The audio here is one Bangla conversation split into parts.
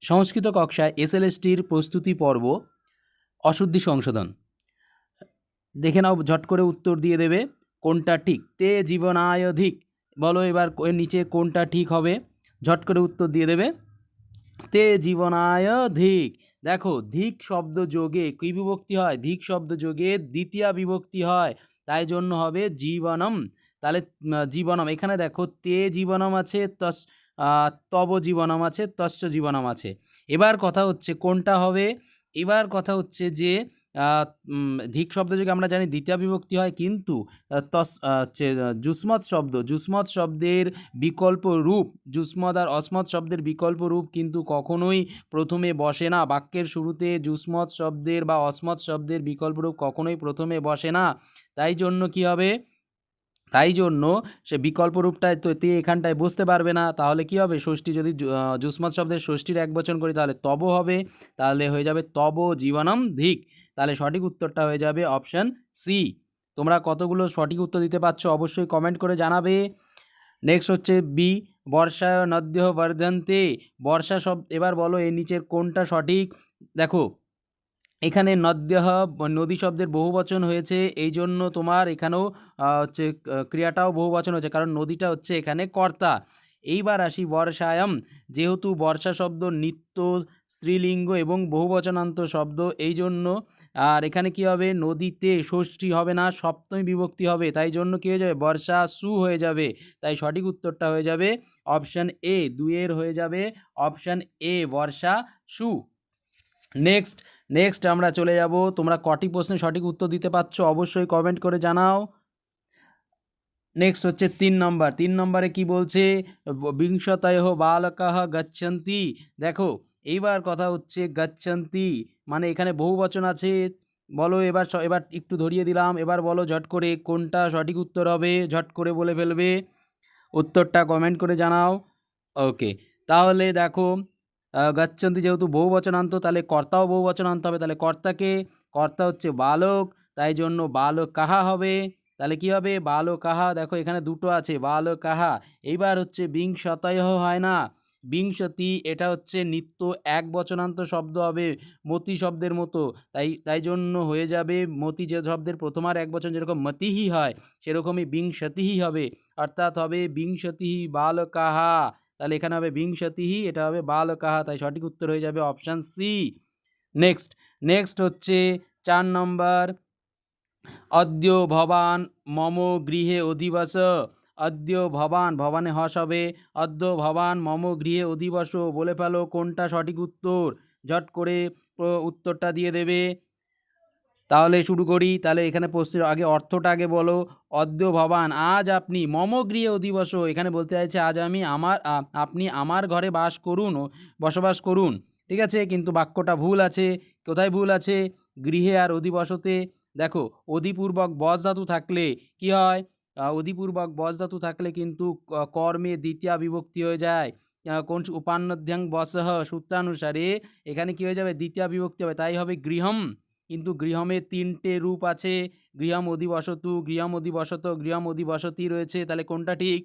সংস্কৃত কক্ষায় এসএলএসটির প্রস্তুতি পর্ব, অশুদ্ধি সংশোধন। দেখে নাও, ঝট করে উত্তর দিয়ে দেবে, কোনটা ঠিক? তে জীবনায়ধিক। বলো এবার নিচে কোনটা ঠিক হবে। ঝট করে উত্তর দিয়ে দেবে। তে জীবনায় জীবনায়ধিক। দেখো, ধিক শব্দ যোগে কী বিভক্তি হয়? ধিক শব্দ যোগে দ্বিতীয় বিভক্তি হয়। তাই জন্য হবে জীবনম। তাহলে জীবনম। এখানে দেখো, তে জীবনম আছে, তস তব জীবনম আছে, তস্য জীবনম আছে। এবার কথা হচ্ছে কোনটা হবে? এবার কথা হচ্ছে যে ধিক শব্দ যোগে আমরা জানি দ্বিতীয় বিভক্তি হয় কিন্তু তস হচ্ছে জুসমত শব্দ। জুসমত শব্দের বিকল্প রূপ জুসমত আর অসমত শব্দের বিকল্প রূপ কিন্তু কখনোই প্রথমে বসে না। বাক্যের শুরুতে জুসমত শব্দের বা অসমত শব্দের বিকল্প রূপ কখনোই প্রথমে বসে না। তাই জন্য কি হবে? তাই জন্য সে বিকল্প রূপটায় তো তে এখানটায় বুঝতে পারবে না। তাহলে কি হবে? ষষ্ঠী যদি জুসমত শব্দের ষষ্ঠীর এক বচন করি, তাহলে তব হবে। তাহলে হয়ে যাবে তব জীবনম ধিক। তাহলে সঠিক উত্তরটা হয়ে যাবে অপশান সি তোমরা কতগুলো সঠিক উত্তর দিতে পারছ অবশ্যই কমেন্ট করে জানাবে। নেক্সট হচ্ছে বি বর্ষায় নদ্য বর্ধন্তে। বর্ষা শব্দ, এবার বলো এর নিচের কোনটা সঠিক? দেখো এখানে নদ্যহ নদী শব্দের বহুবচন হয়েছে। এই জন্য তোমার এখানেও হচ্ছে ক্রিয়াটাও বহুবচন হয়েছে, কারণ নদীটা হচ্ছে এখানে কর্তা। এইবার আসি বর্ষায়ম। যেহেতু বর্ষা শব্দ নিত্য, স্ত্রীলিঙ্গ এবং বহুবচনান্ত শব্দ, এই জন্য, আর এখানে কি হবে? নদীতে ষষ্ঠী হবে না, সপ্তমী বিভক্তি হবে। তাই জন্য কি হয়ে যাবে? বর্ষা সু হয়ে যাবে। তাই সঠিক উত্তরটা হয়ে যাবে অপশান এ, দুইয়ের হয়ে যাবে অপশান এ, বর্ষা সু। নেক্সট নেক্সট আমরা চলে যাব। তোমরা কটি প্রশ্নে সঠিক উত্তর দিতে পারছ অবশ্যই কমেন্ট করে জানাও। নেক্সট হচ্ছে তিন নম্বর তিন নম্বরে কি বলছে? বিংশতয় বালকাহ গচ্ছন্তি। দেখো, এইবার কথা হচ্ছে গচ্ছন্তি। মানে এখানে বহু বচন আছে। বলো, এবার এবার একটু ধরিয়ে দিলাম। এবার বলো ঝট করে কোনটা সঠিক উত্তর হবে? ঝট করে বলে ফেলবে। উত্তরটা কমেন্ট করে জানাও। ওকে তাহলে দেখো গচ্ছন্তি যেহেতু বহু বচন আনতো, তাহলে কর্তাও বহু বচন আনতে হবে। তাহলে কর্তাকে? কর্তা হচ্ছে বালক, তাই জন্য বালক কাহা হবে। তাহলে কি হবে? বালক কাহা দেখো এখানে দুটো আছে বালক কাহা এইবার হচ্ছে বিংশতয় হয় না। বিংশতি, এটা হচ্ছে নিত্য এক বচনান্ত শব্দ হবে মতি শব্দের মতো। তাই তাই জন্য হয়ে যাবে মতি যে শব্দের প্রথমার এক বচন যেরকম মতিহি হয়, সেরকমই বিংশতিহি হবে। অর্থাৎ হবে বিংশতিহি বালকাহা। তাহলে এখানে হবে বিংশতিহি, এটা হবে বালকাহা, তাই সঠিক উত্তর হয়ে যাবে অপশান সি নেক্সট নেক্সট হচ্ছে চার নম্বর অদ্য ভবান মম গৃহে অধিবাস। অদ্য ভবান, ভবানে হস হবে, অদ্য ভবান মম গৃহে অধিবাস বলে ফেলো কোনটা সঠিক উত্তর। ঝট করে উত্তরটা দিয়ে দেবে। তাহলে শুরু করি। তাহলে এখানে প্রশ্নের আগে অর্থটা আগে বলো। অদ্য ভবান, আজ আপনি মম গৃহে অধিবস এখানে বলতে চাইছে, আজ আমি আমার আপনি আমার ঘরে বাস করুন, বসবাস করুন। ঠিক আছে? কিন্তু বাক্যটা ভুল আছে। কোথায় ভুল আছে? গৃহে আর অধিবসতে দেখো, অধিপূর্বক বস ধাতু থাকলে কি হয়? অধিপূর্বক বস ধাতু থাকলে কিন্তু কর্মে দ্বিতীয় বিভক্তি হয়ে যায়। কোন উপান্নধ্যাং বসহ সূত্রানুসারে এখানে কি হয়ে যাবে? দ্বিতীয় বিভক্তি হবে। তাই হবে গৃহম। কিন্তু গৃহমে তিনটে রূপ আছে। গৃহম অধিবসতু, গৃহম অধিবসত, গৃহম অধিবসতি রয়েছে। তাহলে কোনটা ঠিক?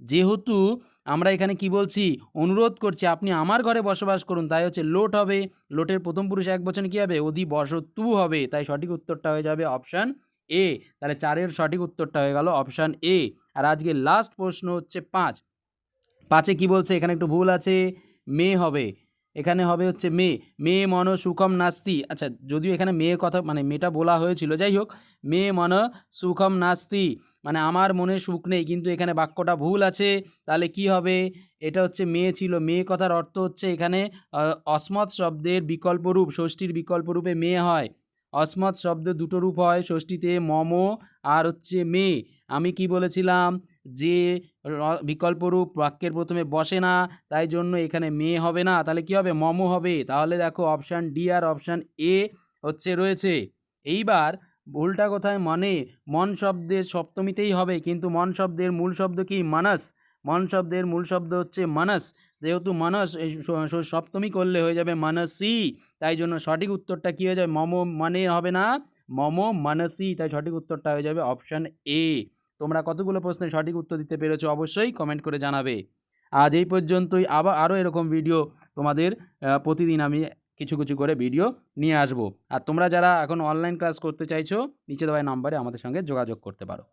যেহেতু আমরা এখানে কি বলছি? অনুরোধ করছি, আপনি আমার ঘরে বসবাস করুন, তাই হচ্ছে লোট হবে। লোটের প্রথম পুরুষ এক বচন কী হবে? অধিবসতু হবে। তাই সঠিক উত্তরটা হয়ে যাবে অপশান এ। তাহলে চারের সঠিক উত্তরটা হয়ে গেল অপশান এ। আর আজকে লাস্ট প্রশ্ন হচ্ছে পাঁচ। পাঁচে কি বলছে? এখানে একটু ভুল আছে। মে হবে। এখানে হবে হচ্ছে মেয়ে মেয়ে মন সুখম নাস্তি। আচ্ছা যদিও এখানে মেয়ে কথা মানে মেয়েটা বলা হয়েছিল, যাই হোক মেয়ে মন সুখম নাস্তি। মানে আমার মনে সুখ নেই, কিন্তু এখানে বাক্যটা ভুল আছে। তাহলে কি হবে? এটা হচ্ছে মেয়ে ছিল। মেয়ে কথার অর্থ হচ্ছে এখানে অস্মৎ শব্দের বিকল্পরূপ, ষষ্ঠীর বিকল্পরূপে মেয়ে হয়। অসমত শব্দ দুটো রূপ হয়, ষষ্ঠীতে মম আর হচ্ছে মেয়ে আমি কি বলেছিলাম? যে র- বিকল্প রূপ বাক্যের প্রথমে বসে না, তাই জন্য এখানে মেয়ে হবে না। তাহলে কি হবে? মম হবে। তাহলে দেখো অপশান ডি আর অপশান এ হচ্ছে রয়েছে। এইবার ভুলটা কোথায়? মানে। মন শব্দের সপ্তমীতেই হবে, কিন্তু মন শব্দের মূল শব্দ কি? মানস। মন শব্দের মূল শব্দ হচ্ছে মানস। যেহেতু মানস, এই সপ্তমী করলে হয়ে যাবে মানসী। তাই জন্য সঠিক উত্তরটা কী হয়ে যাবে? মম মানে হবে না, মম মানসী। তাই সঠিক উত্তরটা হয়ে যাবে অপশান এ। তোমরা কতগুলো প্রশ্নের সঠিক উত্তর দিতে পেরেছ অবশ্যই কমেন্ট করে জানাবে। আজ এই পর্যন্তই। আবার আরও এরকম ভিডিও তোমাদের প্রতিদিন আমি কিছু কিছু করে ভিডিও নিয়ে আসব। আর তোমরা যারা এখন অনলাইন ক্লাস করতে চাইছো, নিচে দেওয়া নাম্বারে আমাদের সঙ্গে যোগাযোগ করতে পারো।